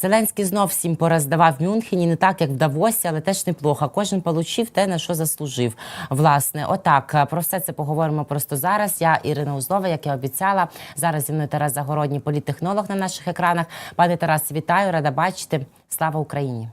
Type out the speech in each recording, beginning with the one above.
Зеленський знов всім пороздавав в Мюнхені, не так як в Давосі, але теж неплохо. Кожен получив те, на що заслужив. Власне, отак е, про все це поговоримо просто зараз. Я Ірина Узлова, як я обіцяла. Зараз зі мною Тарас Загородній, політтехнолог на наших екранах. Пане Тарас, вітаю, рада бачити. Слава Україні!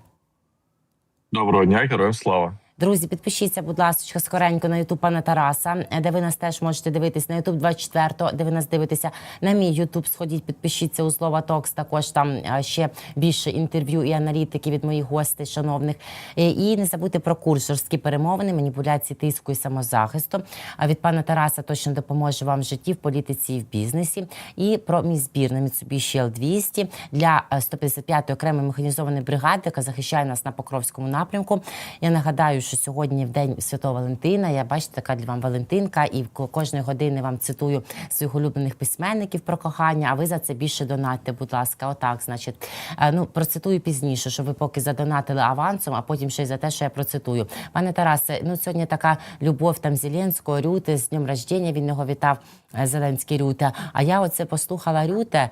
Доброго дня, героям слава. Друзі, підпишіться, будь ласка, скоренько на Ютуб пана Тараса, де ви нас теж можете дивитись на Ютуб 24, де ви нас дивитеся на мій Ютуб. Сходіть, підпишіться у Слова Токс. Також там е, ще більше інтерв'ю і аналітики від моїх гостей, шановних. Е, І не забудьте про курс жорсткі перемовини, маніпуляції тиску і самозахисту. Від пана Тараса точно допоможе вам в житті, в політиці і в бізнесі. І про мій збір на Mitsubishi L200 для е, 155-ї окремої механізованої бригади, яка захищає нас на Покровському напрямку. Я нагадаю, що сьогодні в день Святого Валентина. Я бачите, така для вам Валентинка, і ко- кожної години вам цитую своїх улюблених письменників про кохання. А ви за це більше донатьте, будь ласка. Отак, значить, Е, ну процитую пізніше, щоб ви поки задонатили авансом, а потім ще й за те, що я процитую. Пане Тарасе, ну сьогодні така любов там Зеленського, Рюти з днем рождення. Він його вітав е, Зеленський Рюте. А я оце послухала Рюте.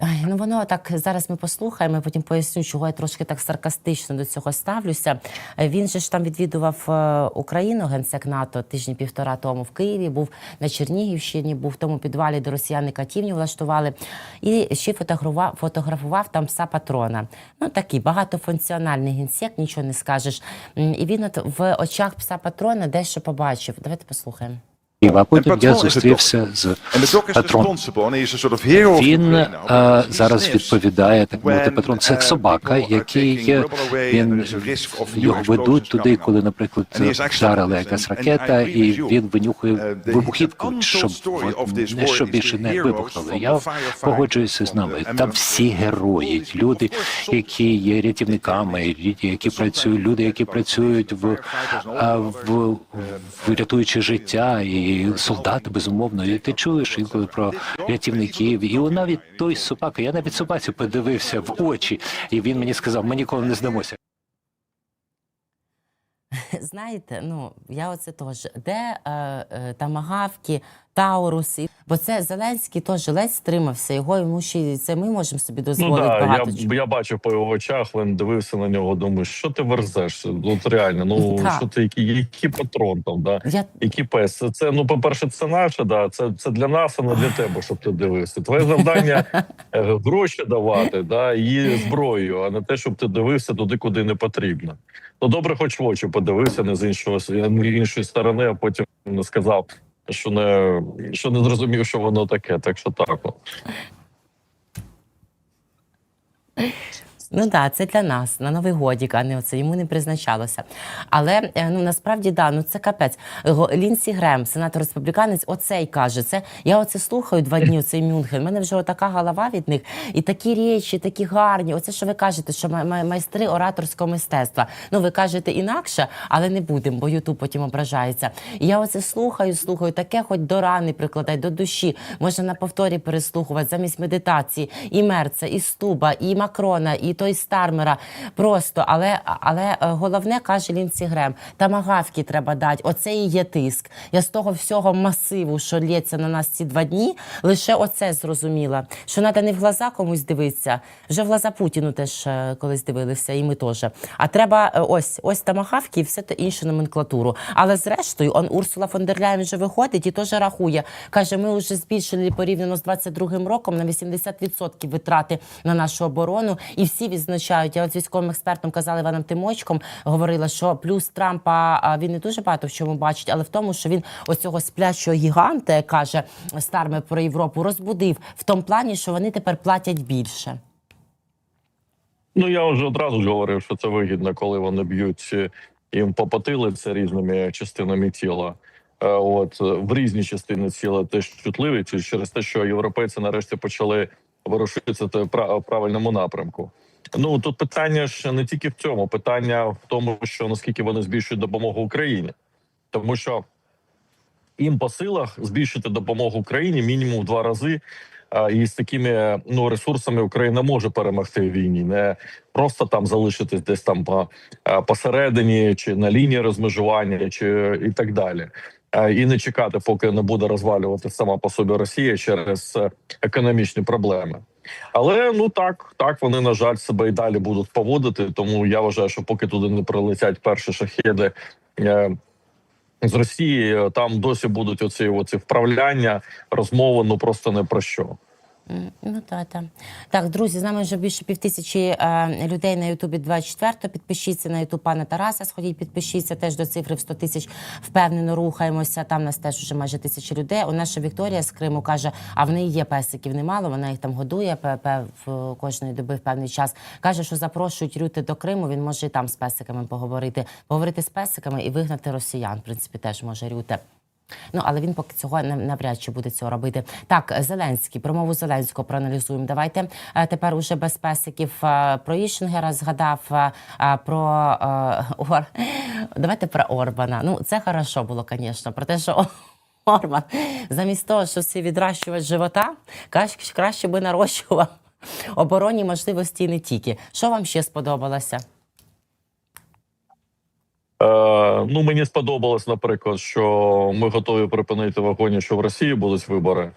Ай, ну воно так зараз ми послухаємо, потім поясню, чого я трошки так саркастично до цього ставлюся. Він же ж там відвідував е, Україну, генсек НАТО тижні півтора тому в Києві, був на Чернігівщині, був в тому підвалі, де росіяни катівню влаштували, і ще фотографував, фотографував там пса патрона. Ну такий багатофункціональний генсек, нічого не скажеш. І він от в очах пса патрона дещо побачив. Давайте послухаємо. А потім я зустрівся з Патрон. Він е. But зараз відповідає так мовити патрон. Це uh, собака, який е, and він його ведуть туди, коли, наприклад, вдарила якась ракета, і він винюхує Uh, вибухівку, щоб не щоб більше не from Я погоджуюся з нами. Там всі герої, люди, які є рятівниками, люди, які працюють, люди, які працюють в, а, в, в рятуючи життя, і солдати безумовно. І ти чуєш інколи про рятівників, і навіть той собака. Я навіть собаці подивився в очі, і він мені сказав: ми ніколи не здамося. Знаєте, ну я оце теж де е, е, тамагавки, Тауруси, бо це Зеленський теж ледь стримався. Його йому ще це ми можемо собі Ну дозволити да, багато я, чого. я бачив по його очах, він дивився на нього, думаю, що ти верзеш? От реально, ну що ти, який, який патрон там, да? Я Який пес? Це, це ну, по-перше, це наше, да, це, це для нас, а не для тебе, щоб ти дивився. Твоє завдання е, гроші давати, да, і зброю, а не те, щоб ти дивився туди, куди не потрібно. Ну добре, хоч в очі подивився, не з іншого іншої сторони, а потім сказав, що не що не зрозумів, що воно таке. Так що так. Ну так, це для нас на Новий годік, а не оце йому не призначалося. Але е, ну насправді да, ну це капець. Лінсі Грем, сенатор республіканець, оцей каже. Це я оце слухаю два дні. Оцей Мюнхен. У мене вже отака голова від них, і такі речі, такі гарні. Оце що ви кажете, що май- май- майстри ораторського мистецтва. Ну ви кажете інакше, але не будемо, бо Ютуб потім ображається. І я оце слухаю, слухаю, таке хоч до рани прикладай, до душі. Можна на повторі переслухувати замість медитації і Мерца, і Стуба, і Макрона, і той Стармера. Просто, але, але е, головне каже Лінсі Грем, тамагавки треба дати. Оце і є тиск. Я з того всього масиву, що лється на нас ці два дні, лише оце зрозуміла. Що треба не в глаза комусь дивитися. Вже в глаза Путіну теж е, колись дивилися, і ми теж. А треба е, ось ось тамагавки і все те іншу номенклатуру. Але зрештою, он Урсула фон дер Ляєн вже виходить і теж рахує. Каже, ми вже збільшили порівняно з 22-м роком на 80% витрати на нашу оборону. І всі відзначають. Я от з військовим експертом казала Іваном Тимочком, говорила, що плюс Трампа він не дуже багато в чому бачить, але в тому, що він ось цього сплячого гіганта, каже Старме про Європу, розбудив в тому плані, що вони тепер платять більше. Ну я вже одразу ж говорив, що це вигідно, коли вони б'ють е, їм по потилиці різними частинами тіла. Е, От е, в різні частини тіла теж чутливі через те, що європейці нарешті почали ворушитися в пра- правильному напрямку. Ну тут питання ж не тільки в цьому, питання в тому, що наскільки вони збільшують допомогу Україні, тому що їм по силах збільшити допомогу Україні мінімум в два рази. І з такими ну ресурсами Україна може перемогти в війні, не просто там залишитись десь там посередині, чи на лінії розмежування, чи і так далі. А, І не чекати, поки не буде розвалювати сама по собі Росія через е, економічні проблеми. Але ну так, так вони на жаль себе і далі будуть поводити. Тому я вважаю, що поки туди не прилетять перші шахеди е, з Росії, е, там досі будуть оці, оці вправляння, розмови ну просто не про що. Ну та та так, друзі, з нами вже більше півтисячі е, людей на Ютубі 24. Підпишіться на Ютуб пана Тараса. Сходіть, підпишіться теж до цифри в 100 тисяч. Впевнено рухаємося. Там нас теж вже майже тисячі людей. У наша Вікторія з Криму каже: а в неї є песиків немало. Вона їх там годує в кожної доби в певний час. каже, що запрошують Рюти до Криму. Він може і там з песиками поговорити, поговорити з песиками і вигнати росіян. В принципі, теж може Рюте. Ну, але він поки цього навряд чи буде цього робити. Так, Зеленський, промову Зеленського проаналізуємо. Давайте е, тепер уже без песиків е, про Іщенгера згадав е, про Ор... Давайте про Орбана. Ну, це хорошо було, звісно, про те, що Орбан замість того, що всі відращувати живота, краще, краще би нарощував оборонні можливості і не тільки. Що вам ще сподобалося? Е, ну мені сподобалось, наприклад, що ми готові припинити вогонь, якщо в Росії будуть вибори.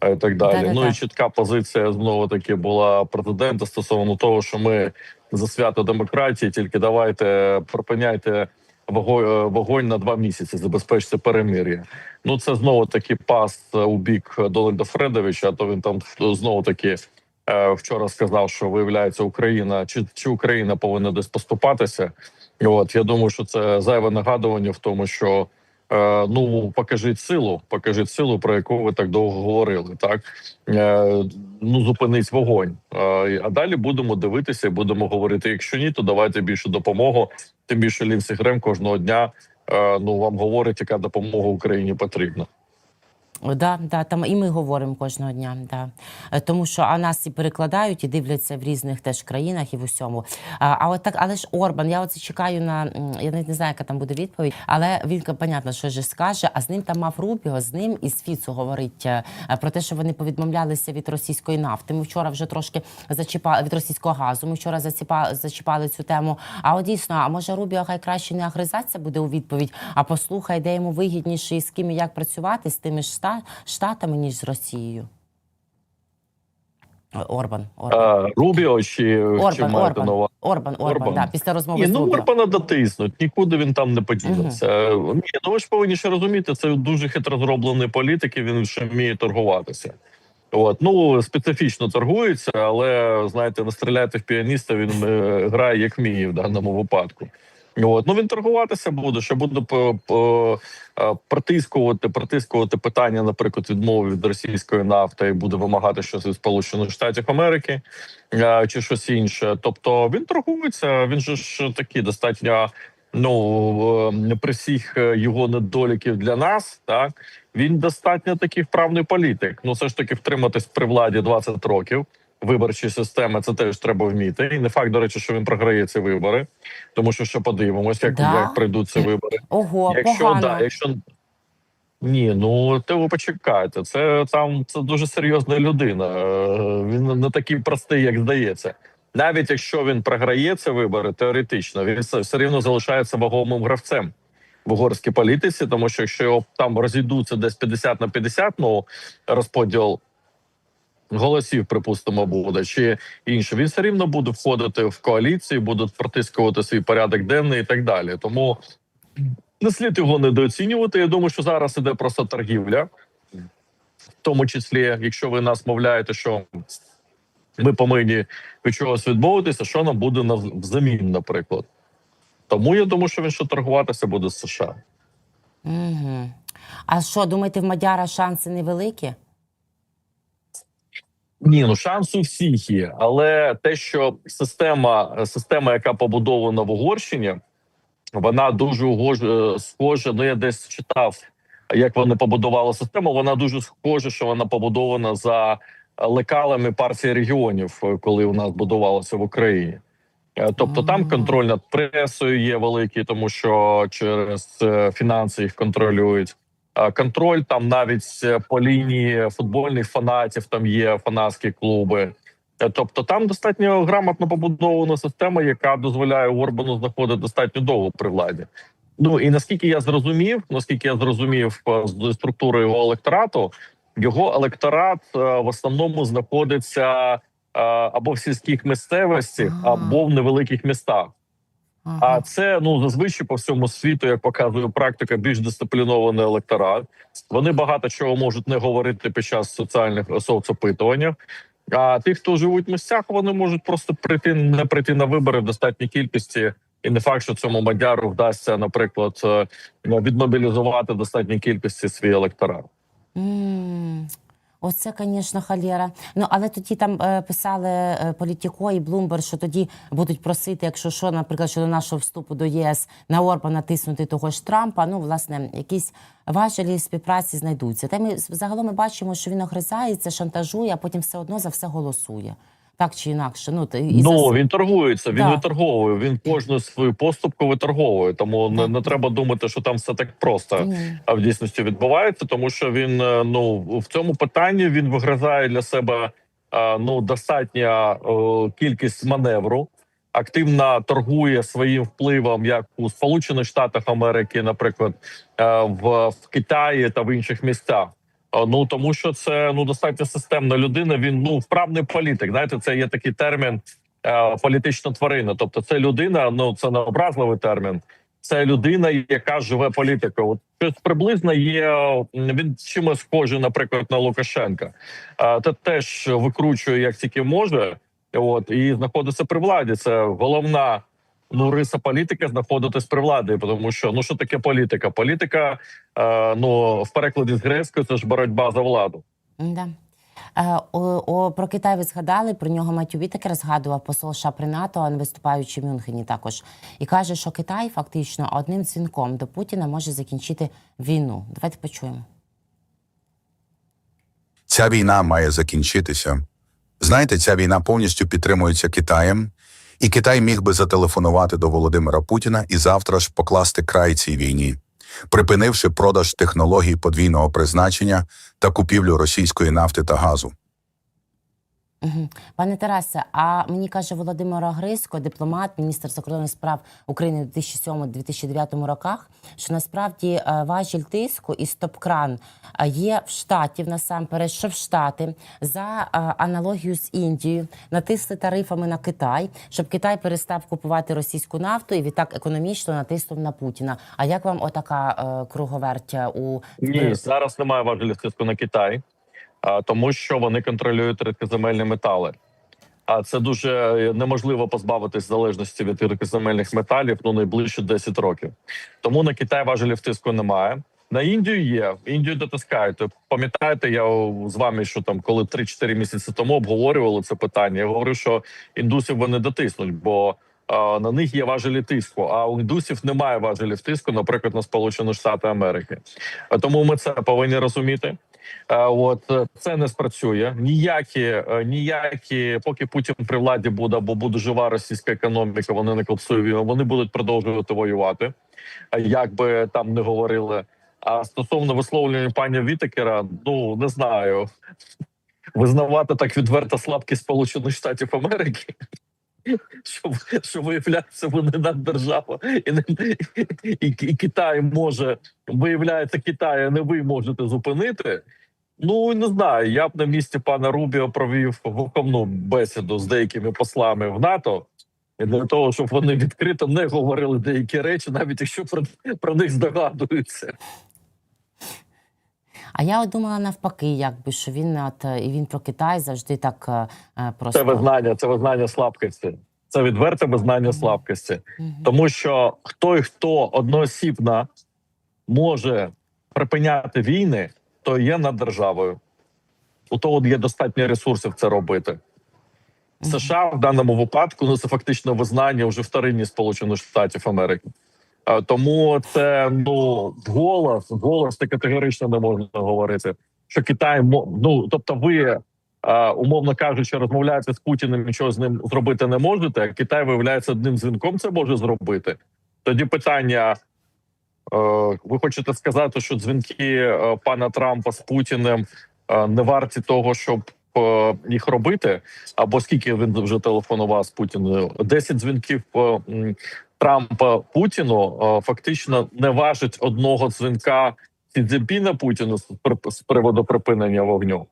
е, І так далі. Да-да-да. Ну і чітка позиція знову таки була президента стосовно того, що ми за свято демократії, тільки давайте припиняйте вогонь, е, вогонь на два місяці, забезпечте перемир'я. Ну це знову таки пас у бік Дональда Фредовича. А то він там знову таки вчора сказав, що виявляється Україна чи, чи Україна повинна десь поступатися. От я думаю, що це зайве нагадування в тому, що е, ну покажіть силу, покажіть силу, про яку ви так довго говорили. Так е, ну зупинить вогонь. Е, а далі будемо дивитися і будемо говорити. Якщо ні, то давайте більше допомогу. Тим більше Лінсі Грем кожного дня е, ну вам говорить, яка допомога Україні потрібна. Да, да, там і ми говоримо кожного дня. Да. Е, Тому що а нас і перекладають, і дивляться в різних теж країнах і в усьому. А, а от так, але ж Орбан, я оце чекаю на я навіть не знаю, яка там буде відповідь, але він понятно, що ж скаже. А з ним там мав Рубіо, з ним і з Фіцу говорить е, про те, що вони повідмовлялися від російської нафти. Ми вчора вже трошки зачіпали від російського газу. Ми вчора зачіпали, зачіпали цю тему. А от дійсно, а може Рубіо хай краще не агризатися буде у відповідь, а послухай, де йому вигідніше і з ким і як працювати з тими ж ста- штатами, ніж з Росією. Орбан, Орбан. Е, Рубіо чи, чи Орбан, маєте Орбан. Орбан, Орбан, Орбан. Да, після розмови Ні, з ну Орбана дотиснуть, нікуди він там не подінеться. Ні, ну ви ж повинні ще розуміти, це дуже хитро зроблений політик, і він ще вміє торгуватися. От ну специфічно торгується, але знаєте, не стріляти в піаніста. Він е, грає як вміє в даному випадку. От ну він торгуватися буде, що буде протискувати, протискувати питання, наприклад, відмови від російської нафти і буде вимагати щось від Сполучених Штатів Америки е, чи щось інше. Тобто він торгується. Він же ж такий достатньо. Ну е, при всіх його недоліків для нас, так він достатньо такий вправний політик. Ну все ж таки втриматись при владі 20 років. Виборчі системи це теж треба вміти. І не факт, до речі, що він програє ці вибори, тому що ще подивимось, як, Да? як прийдуть ці вибори. Ого, Якщо погано. да, якщо ні, ну то ви почекайте. Це там це дуже серйозна людина. Е, Він не такий простий, як здається. Навіть якщо він програє ці вибори, теоретично він все, все рівно залишається вагомим гравцем в угорській політиці, тому що якщо його там розійдуться десь 50 на 50, ну розподіл голосів, припустимо, буде чи інше, він все рівно буде входити в коаліцію, буде протискувати свій порядок денний і так далі. Тому не слід його недооцінювати. Я думаю, що зараз іде просто торгівля, в тому числі, якщо ви нас мовляєте, що ми повинні від чогось відмовитися, що нам буде взамін, наприклад. Тому я думаю, що він ще торгуватися буде з США. Угу. А що, думаєте, в Мадяра шанси невеликі? Ні, ну шанс у всіх є, але те, що система, система, яка побудована в Угорщині, вона дуже угож- е, схожа. Ну я десь читав, як вони побудували систему. Вона дуже схожа, що вона побудована за лекалами партії регіонів, е, коли у нас будувалося в Україні. Е, Тобто там контроль над пресою є великий, тому що через фінанси їх контролюють. Контроль там навіть е, по лінії футбольних фанатів там є фанатські клуби. Е, Тобто там достатньо грамотно побудована система, яка дозволяє Орбану знаходити достатньо довго при владі. Ну і наскільки я зрозумів, наскільки я зрозумів е, з структури його електорату, його електорат в основному знаходиться або в сільських місцевостях, або в невеликих містах. А це ну зазвичай по всьому світу, як показує практика, більш дисциплінований електорат. Вони багато чого можуть не говорити під час соціальних соцопитувань. А ті, хто живуть в місцях, вони можуть просто прийти не прийти на вибори в достатній кількості. І не факт, що цьому мадяру вдасться, наприклад, е, відмобілізувати в достатній кількості свій електорат. Оце, звісно, халєра. Ну але тоді там е, писали е, Політіко і Блумбер, що тоді будуть просити, якщо що, наприклад, щодо нашого вступу до ЄС на Орбана тиснути того ж Трампа. Ну, власне, якісь важелі співпраці знайдуться. Та ми загалом ми бачимо, що він огризається, шантажує, а потім все одно за все голосує. Так чи інакше. Ну, та- і ну за... він торгується, він Так. виторговує. Він кожну свою поступку виторговує. Тому не, не треба думати, що там все так просто. Ні. а в дійсності відбувається, тому що він е, ну в цьому питанні він вигризає для себе е, ну достатня е, кількість маневру. Активно торгує своїм впливом як у Сполучених Штатах Америки, наприклад, в, в Китаї та в інших місцях. Е, Ну тому що це ну достатньо системна людина. Він ну вправний політик. Знаєте, це є такий термін е, політична тварина. Тобто, це людина, ну це не образливий термін. Це людина, яка живе політикою. От щось приблизно є. Він чимось схожий, наприклад, на Лукашенка. А та теж викручує як тільки може. От і знаходиться при владі. Це головна ну риса політики знаходитись при владі. Тому що ну що таке політика? Політика, е, ну в перекладі з грецької це ж боротьба за владу. Да. Е, о, о, про Китай ви згадали, про нього Матю Вітекер згадував посол США при НАТО, виступаючи в Мюнхені також. І каже, що Китай фактично одним дзвінком до Путіна може закінчити війну. Давайте почуємо. Ця війна має закінчитися. Знаєте, ця війна повністю підтримується Китаєм, і Китай міг би зателефонувати до Володимира Путіна і завтра ж покласти край цій війні, припинивши продаж технологій подвійного призначення та купівлю російської нафти та газу. Пане Тарасе, а мені каже Володимир Огризько, дипломат, міністр закордонних справ України у 2007-2009 роках, що насправді е, важіль тиску і стоп-кран е, є в штатів насамперед, що в штати за е, аналогію з Індією натисли тарифами на Китай, щоб Китай перестав купувати російську нафту і відтак економічно натиснув на Путіна. А як вам отака круговерть у Ні, зараз немає важелів тиску на Китай, тому що вони контролюють рідкоземельні метали. А це дуже неможливо позбавитись залежності від рідкоземельних металів ну найближче 10 років. Тому на Китай важелів тиску немає. На Індію є Індію дотискають. Пам'ятаєте, я з вами, що там, коли 3-4 місяці тому обговорювали це питання. Я говорив, що індусів вони дотиснуть, бо а, на них є важелі тиску. А у індусів немає важелів тиску, наприклад, на Сполучені Штати Америки. Тому ми це повинні розуміти. Е, От е, це не спрацює. Ніякі, е, ніякі, поки Путін при владі буде або буде жива російська економіка, вони не колапсують, вони будуть продовжувати воювати. Як би там не говорили. А стосовно висловлювання пані Вітекера, ну не знаю. Визнавати так відверто слабкість Сполучених Штатів Америки. Що, що виявляється, вони наддержава, і, не, і, і Китай може виявляється, Китай, а не ви можете зупинити. Ну не знаю. Я б на місці пана Рубіо провів виховну бесіду з деякими послами в НАТО для того, щоб вони відкрито не говорили деякі речі, навіть якщо про, про них здогадуються. А я от думала навпаки, якби що він от і він про Китай завжди так е, е, просто Це визнання, це визнання слабкості. Це відверте визнання слабкості. Мгм. Тому що хто і хто одноосібно може припиняти війни, то є над державою. У того є достатньо ресурсів це робити. США в даному випадку ну це фактично визнання вже вторинні Сполучених Штатів Америки. А, Тому це ну голос, голос це категорично не можна говорити. Що Китай ну тобто, ви умовно кажучи, розмовляєте з Путіним, нічого з ним зробити не можете. А Китай виявляється одним дзвінком. Це може зробити. Тоді питання: е, ви хочете сказати, що дзвінки е, пана Трампа з Путіним е, не варті того, щоб е, їх робити? Або скільки він вже телефонував з Путіною? 10 дзвінків е, Трампа Путіну е, фактично не важить одного дзвінка Сі Цзіньпіна Путіну з приводу припинення вогню.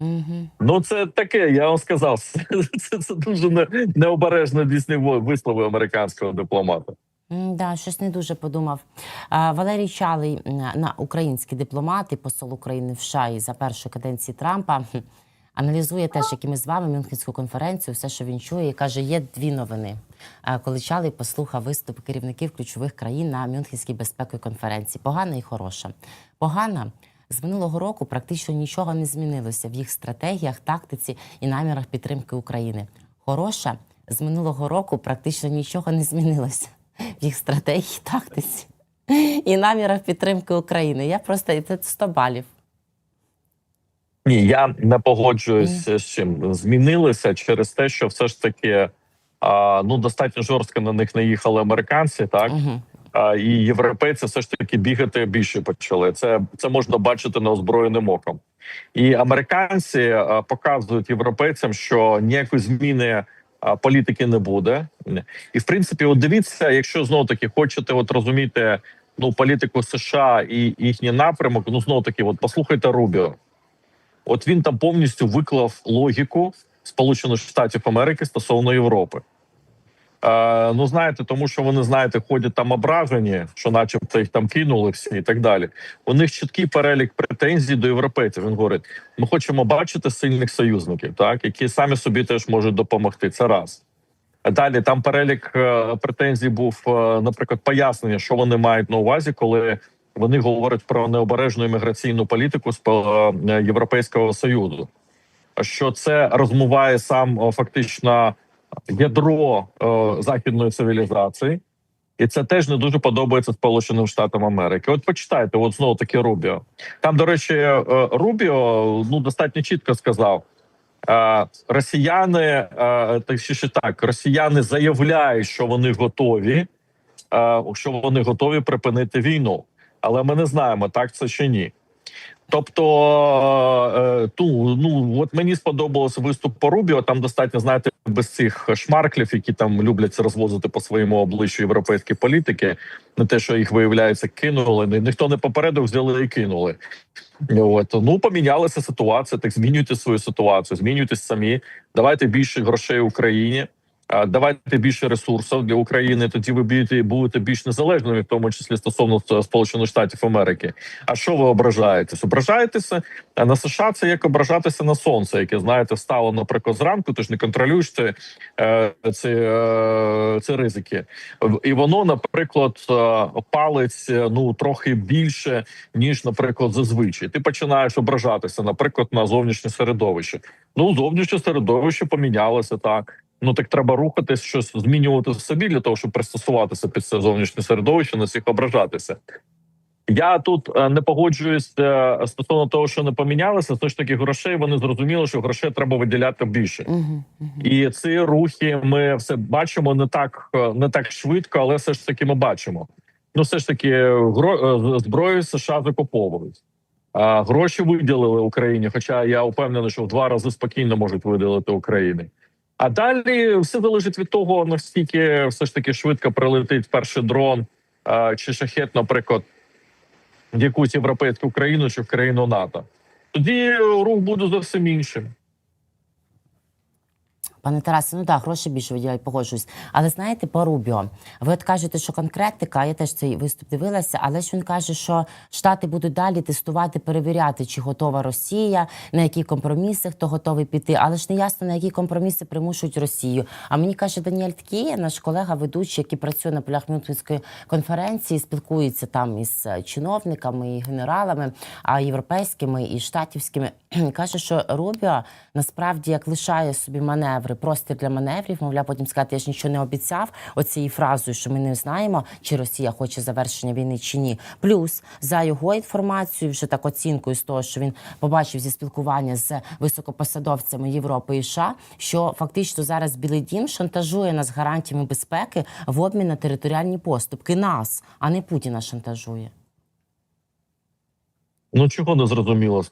Угу. Ну, це таке, я вам сказав. Це, це дуже не, необережно дійсні вислови американського дипломата. Да, щось не дуже подумав. Валерій Чалий, на український дипломат і посол України в США і за першої каденції Трампа аналізує теж, як і ми з вами Мюнхенську конференцію, все, що він чує, і каже, є дві новини. Коли Чалий послухав виступи керівників ключових країн на Мюнхенській безпековій конференції. Погана і хороша. Погана. З минулого року практично нічого не змінилося в їх стратегіях, тактиці і намірах підтримки України. Хороша з минулого року практично нічого не змінилося в їх стратегії, тактиці і намірах підтримки України. Я просто це 100 балів. Ні, я не погоджуюсь з чим. Змінилися через те, що все ж таки а, ну достатньо жорстко на них наїхали американці, так Угу. а, і європейці все ж таки бігати більше почали. Це це можна бачити неозброєним оком. І американці а, показують європейцям, що ніякої зміни а, політики не буде. І в принципі, от дивіться, якщо знову таки хочете от розуміти ну політику США і їхній напрямок, ну знову таки, от послухайте Рубіо. От він там повністю виклав логіку Сполучених Штатів Америки стосовно Європи. Е, ну, знаєте, тому що вони знаєте, ходять там ображені, що, начебто, їх там кинули всі і так далі. У них чіткий перелік претензій до європейців. Він говорить: ми хочемо бачити сильних союзників, так які самі собі теж можуть допомогти. Це раз. Далі там перелік е, претензій був, е, наприклад, пояснення, що вони мають на увазі, коли вони говорять про необережну імміграційну політику з е, Європейського союзу. Що це розмиває сам фактично ядро е, західної цивілізації, і це теж не дуже подобається Сполученим Штатам Америки. От почитайте, от знову таки Рубіо. Там, до речі, е, Рубіо ну достатньо чітко сказав. Е, Росіяни, е, точніше так, росіяни заявляють, що вони готові, е, що вони готові припинити війну, але ми не знаємо, так це чи ні. Тобто, е, ту ну от мені сподобався виступ по Рубіо. Там достатньо знаєте без цих шмарклів, які там люблять розвозити по своєму обличчю європейські політики. Не те, що їх виявляється, кинули. Ніхто не попередив, взяли і кинули. От ну помінялася ситуація. Так змінюйте свою ситуацію, змінюйтесь самі. Давайте більше грошей Україні. Давайте більше ресурсів для України. Тоді ви будете, будете більш незалежними, в тому числі стосовно е, Сполучених Штатів Америки. А що ви ображаєтесь? Ображаєтеся на США? Це як ображатися на сонце, яке знаєте, встало наприклад зранку. Ти ж не контролюєш е, ці, е, ці ризики, і воно, наприклад, палить е, ну трохи більше ніж, наприклад, зазвичай. Ти починаєш ображатися, наприклад, на зовнішнє середовище. Ну, зовнішнє середовище помінялося так. Ну так треба рухатись, щось змінювати в собі для того, щоб пристосуватися під це зовнішнє середовище, на всіх ображатися. Я тут е, не погоджуюсь е, стосовно того, що не помінялося. Все ж таки, грошей вони зрозуміли, що грошей треба виділяти більше. Угу. Угу. І ці рухи ми все бачимо не так е, не так швидко, але все ж таки ми бачимо. Ну, все ж таки, зброю США закуповують. А гроші виділили Україні. Хоча я впевнений, що в два рази спокійно можуть виділити Україні. А далі все залежить від того, наскільки все ж таки швидко прилетить перший дрон чи шахет, наприклад, в якусь європейську країну чи в країну НАТО. Тоді рух буде зовсім іншим. Пане Тарасе, ну так, гроші більше виділяють, погоджуюсь. Але знаєте, по Рубіо, ви от кажете, що конкретика, я теж цей виступ дивилася, але ж він каже, що Штати будуть далі тестувати, перевіряти, чи готова Росія, на які компроміси хто готовий піти. Але ж не ясно, на які компроміси примушують Росію. А мені каже Даніель Ткіє, наш колега, ведучий, який працює на полях Мюнхенської конференції, спілкується там із е, чиновниками і генералами, а європейськими і штатівськими. Каже, що Рубіо насправді як лишає собі маневри, простір для маневрів, мовляв, потім сказати, я ж нічого не обіцяв. Оцією фразою, що ми не знаємо, чи Росія хоче завершення війни чи ні. Плюс за його інформацією, вже так оцінкою з того, що він побачив зі спілкування з високопосадовцями Європи і США, що фактично зараз Білий Дім шантажує нас гарантіями безпеки в обмін на територіальні поступки. Нас, а не Путіна шантажує. Ну чого не зрозуміло?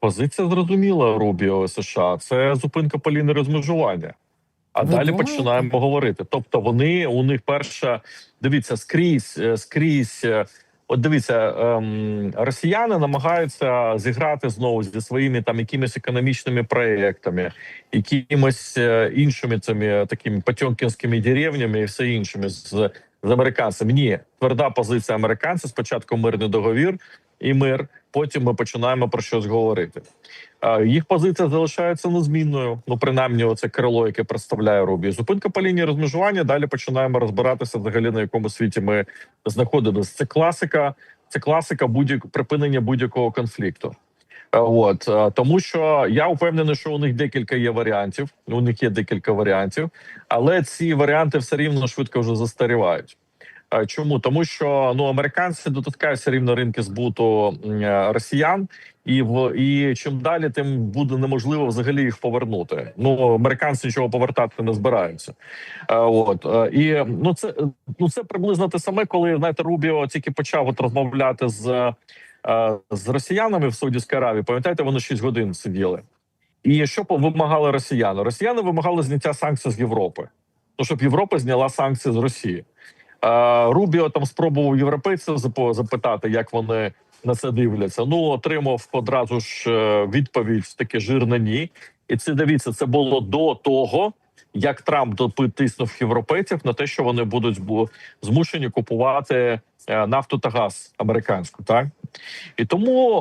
Позиція зрозуміла Рубіо США. Це зупинка по лінії розмежування. А Ви далі думаєте? починаємо говорити. Тобто, вони у них перша дивіться скрізь, е, скрізь е, От дивіться, ем, росіяни намагаються зіграти знову зі своїми там якимись економічними проектами, якимись е, іншими цими такими потьомкінськими деревнями і все іншими з, з американцями. Ні, тверда позиція американців. Спочатку мирний договір і мир. Потім ми починаємо про щось говорити. Їх позиція залишається незмінною. Ну, принаймні, оце крило, яке представляє Рубі. Зупинка по лінії розмежування. Далі починаємо розбиратися взагалі на якому світі ми знаходимося. Це класика, це класика будь припинення будь-якого конфлікту. От тому, що я впевнений, що у них декілька є варіантів. У них є декілька варіантів, але ці варіанти все рівно швидко вже застарівають. Е, Чому тому, що ну американці дотискають рівно ринки збуту е, росіян, і в і чим далі, тим буде неможливо взагалі їх повернути. Ну американці нічого повертати не збираються. Е, От і ну це ну це приблизно те саме, коли знаєте, Рубіо тільки почав от розмовляти з, з росіянами в Саудівській Аравії. Пам'ятаєте, вони 6 годин сиділи. І що вимагали росіяни? Росіяни вимагали зняття санкцій з Європи. Ну щоб Європа зняла санкції з Росії. Рубіо там спробував європейців запитати, як вони на це дивляться. Ну отримав одразу ж е, відповідь таке жирне ні. І це дивіться, це було до того, як Трамп тиснув європейців на те, що вони будуть змушені купувати нафту та газ американську, так і тому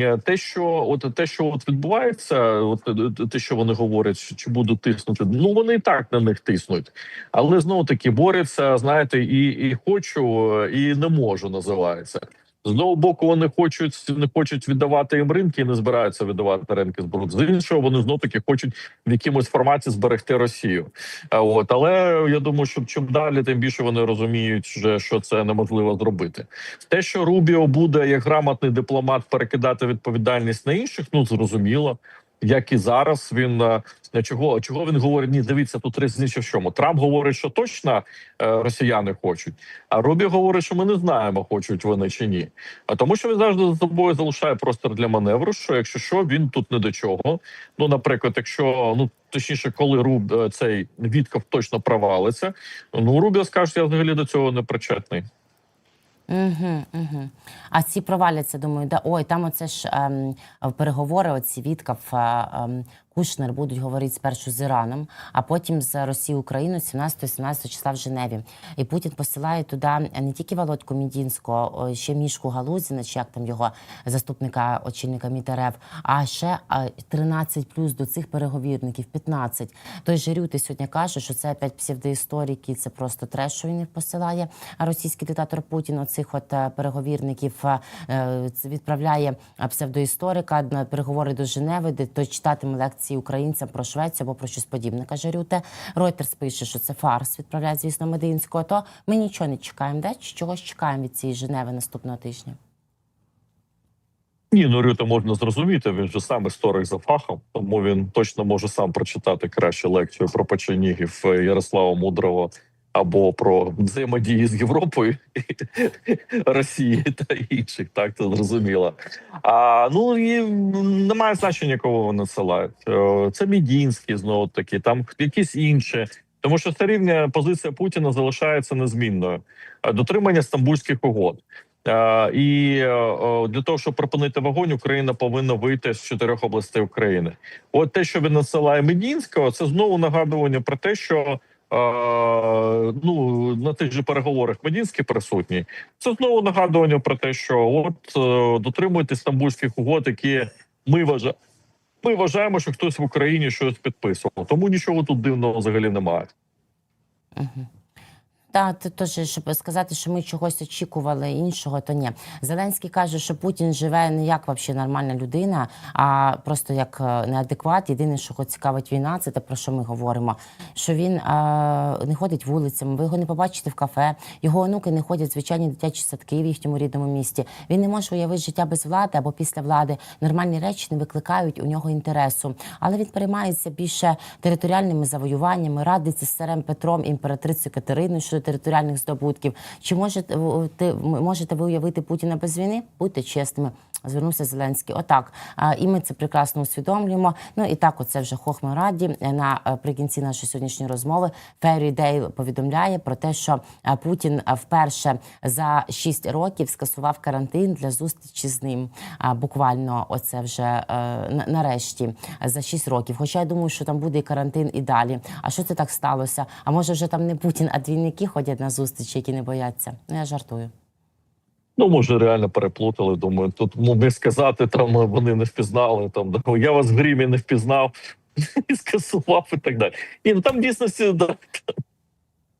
е, те, що от те, що от відбувається, от е, те, що вони говорять, чи будуть тиснути, ну вони і так на них тиснуть, але знову таки борються, знаєте, і, і хочу, е, і не можу називається. З одного боку, вони хочуть не хочуть віддавати їм ринки і не збираються віддавати ринки зброд. З іншого, вони знов таки хочуть в якомусь форматі зберегти Росію. От але я думаю, що чим далі, тим більше вони розуміють, що це неможливо зробити. Те, що Рубіо буде як грамотний дипломат перекидати відповідальність на інших, ну зрозуміло. Як і зараз він е, чого чого він говорить? Ні, дивіться, тут різниця в чому. Трамп говорить, що точно е, росіяни хочуть, а Рубі говорить, що ми не знаємо, хочуть вони чи ні. А тому, що він завжди за собою залишає простір для маневру. Що якщо що, він тут не до чого. Ну, наприклад, якщо ну точніше, коли Руб е, цей Вітков точно провалиться, ну Рубіо скаже, я взагалі до цього не причетний. Угу, угу. А ці проваляться, думаю, да ой, там оце ж ем, переговори, оці Віткав, е, ем, Кушнер будуть говорити спершу з Іраном, а потім з Росією Україною 17-17 числа в Женеві. І Путін посилає туди не тільки Володьку Мідінського, ще Мішку Галузіна, чи як там його заступника очільника МІТРФ, а ще е, 13 плюс до цих переговірників, 15. Той же Рюти сьогодні каже, що це опять псевдоісторики, це просто треш, що він їх посилає. А російський диктатор Путін оцих от е, переговірників е, е, відправляє псевдоісторика на переговори до Женеви, де той читатиме лекції українцям про Швецію або про щось подібне. Каже Рюте. Ройтерс пише, що це фарс. Відправляє, звісно, Мединського. То ми нічого не чекаємо. Де чогось чекаємо від цієї Женеви наступного тижня? Ні, ну Рюта можна зрозуміти. Він же сам історик за фахом, тому він точно може сам прочитати краще лекцію про печенігів е, Ярослава Мудрого або про взаємодії з Європою, Росії та інших. Так це зрозуміло. А ну і немає значення, кого вони насилають. Е, Це Мідінський знову таки, там якісь інші. Тому що все рівня позиція Путіна залишається незмінною. Е, Дотримання стамбульських угод. Е, І для того, щоб припинити вогонь, Україна повинна вийти з чотирьох областей України. От те, що він насилає Медінського, це знову нагадування про те, що ну на тих же переговорах Медінський присутній. Це знову нагадування про те, що от е, дотримуйтесь стамбульських угод, які ми вважаємо. Ми вважаємо, що хтось в Україні щось підписував, тому нічого тут дивного взагалі немає. Угу. Так, це теж, щоб сказати, що ми чогось очікували іншого, то ні. Зеленський каже, що Путін живе не як вообще нормальна людина, а просто як е, неадекват. Єдине, що його цікавить війна, це те, про що ми говоримо. Що він а, не ходить вулицями, ви його не побачите в кафе, його онуки не ходять в звичайні дитячі садки в їхньому рідному місті. Він не може уявити життя без влади або після влади. Нормальні речі не викликають у нього інтересу. Але він переймається більше територіальними завоюваннями, радиться з царем Петром, імператрицею Катериною щодо територіальних здобутків. Чи можете можете ви уявити Путіна без війни? Будьте чесними. Звернувся Зеленський. Отак. І ми це прекрасно усвідомлюємо. Ну і так, оце вже хохми раді. Е, Наприкінці нашої сьогоднішньої розмови Феррі Дейл повідомляє про те, що е, Путін е, вперше за 6 років скасував карантин для зустрічі з ним. Буквально, оце вже е, нарешті за 6 років. Хоча я думаю, що там буде і карантин і далі. А що це так сталося? А може вже там не Путін, а двійники ходять на зустрічі, які не бояться? Ну я жартую. Ну, може, реально переплутали. Думаю, тут не сказати, там вони не впізнали. Там я вас в гримі не впізнав і скасував і так далі. І ну там в дійсності да,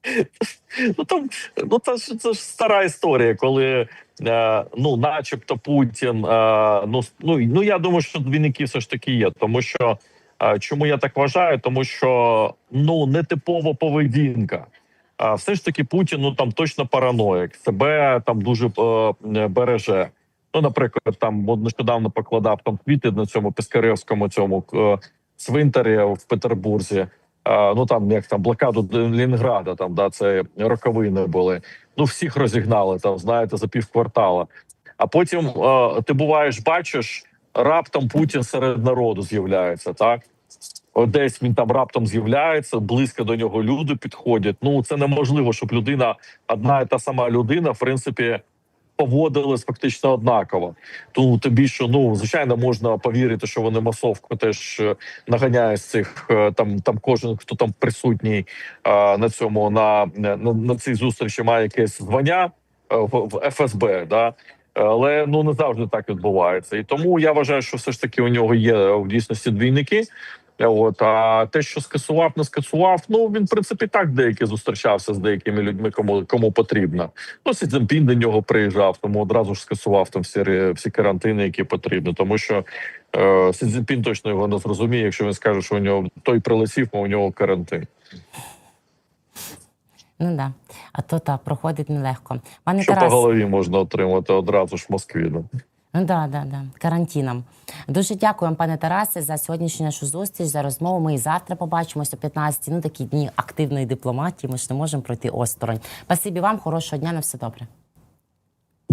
ну там ну це ж це ж стара історія, коли е, ну, начебто, Путін. Е, ну, ну ну я думаю, що двійники все ж таки є, тому що е, чому я так вважаю? Тому що ну нетипова поведінка. А все ж таки Путін ну там точно параноїк, себе там дуже е, береже. Ну, наприклад, там нещодавно покладав там квіти на цьому Пискаревському цьому е, цвинтарі в Петербурзі. Е, ну там як там блокаду Ленінграда, там да це роковини були. Ну всіх розігнали там, знаєте, за півквартала. А потім е, ти буваєш, бачиш, раптом Путін серед народу з'являється, так. От Десь він там раптом з'являється, близько до нього люди підходять. Ну це неможливо, щоб людина, одна і та сама людина, в принципі, поводилась фактично однаково. Тому тобі що ну звичайно можна повірити, що вони масовку теж е, наганяють з цих е, там. Там кожен, хто там присутній е, на цьому на, на, на цій зустрічі, має якесь звання в, ФСБ. Да? Але ну не завжди так відбувається, і тому я вважаю, що все ж таки у нього є в дійсності двійники. От а те, що скасував, не скасував. Ну він в принципі так деякі зустрічався з деякими людьми, кому кому потрібно. Ну Сі до нього приїжджав, тому одразу ж скасував там всі всі карантини, які потрібні. Тому що е, Сі точно його не зрозуміє, якщо він скаже, що у нього той прилетів, а у нього карантин. Ну да. А то так, проходить нелегко. Пане Що по голові можна отримати одразу ж в Москві. Да. Да, да, да. Карантином. Дуже дякуємо, пане Тарасе, за сьогоднішню нашу зустріч, за розмову. Ми і завтра побачимося о 15 Ну такі дні активної дипломатії. Ми ж не можемо пройти осторонь. Спасибі вам, хорошого дня, на все добре.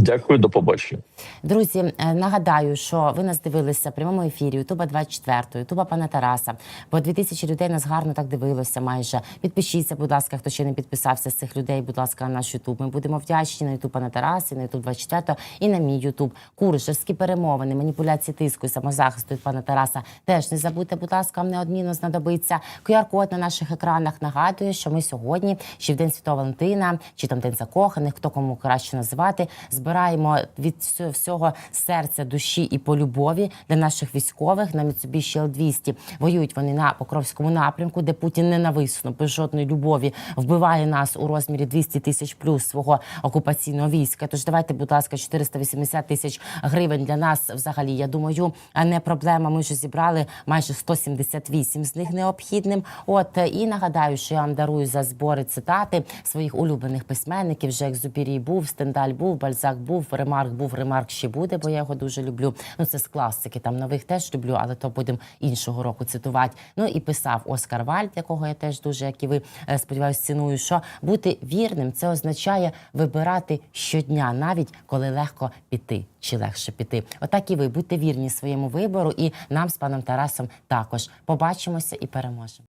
Дякую, до побачення. Друзі, е, нагадаю, що ви нас дивилися в прямому ефірі Ютуба 24, Ютуба пана Тараса. Бо 2000 людей нас гарно так дивилося майже. Підпишіться, будь ласка, хто ще не підписався з цих людей, будь ласка, на наш Ютуб. Ми будемо вдячні на Ютуб пана Тараса, на Ютуб 24 і на мій Ютуб. Курс, перемовини, маніпуляції тиску і самозахисту від пана Тараса. Теж не забудьте, будь ласка, вам неодмінно знадобиться. QR-код на наших екранах нагадує, що ми сьогодні, ще в День Святого Валентина, чи там День закоханих, хто кому краще називати, збираємо від всю- всього серця, душі і по любові для наших військових на Mitsubishi L200. Воюють вони на Покровському напрямку, де Путін ненависно, без жодної любові вбиває нас у розмірі 200 тисяч плюс свого окупаційного війська. Тож давайте, будь ласка, 480 тисяч гривень для нас взагалі. Я думаю, не проблема. Ми вже зібрали майже 178 з них необхідним. От е, і нагадаю, що я вам дарую за збори цитати своїх улюблених письменників. Вже Екзюпірій був, Стендаль був, Бальзак був, Ремарк був, Ремарк ще буде, бо я його дуже люблю. Ну це з класики. Там нових теж люблю, але то будемо іншого року цитувати. Ну і писав Оскар Вальд, якого я теж дуже, як і ви е, сподіваюсь, ціную. Що бути вірним це означає вибирати щодня, навіть коли легко піти чи легше піти. Отак і ви будьте вірні своєму вибору, і нам з паном Тарасом також побачимося і переможемо.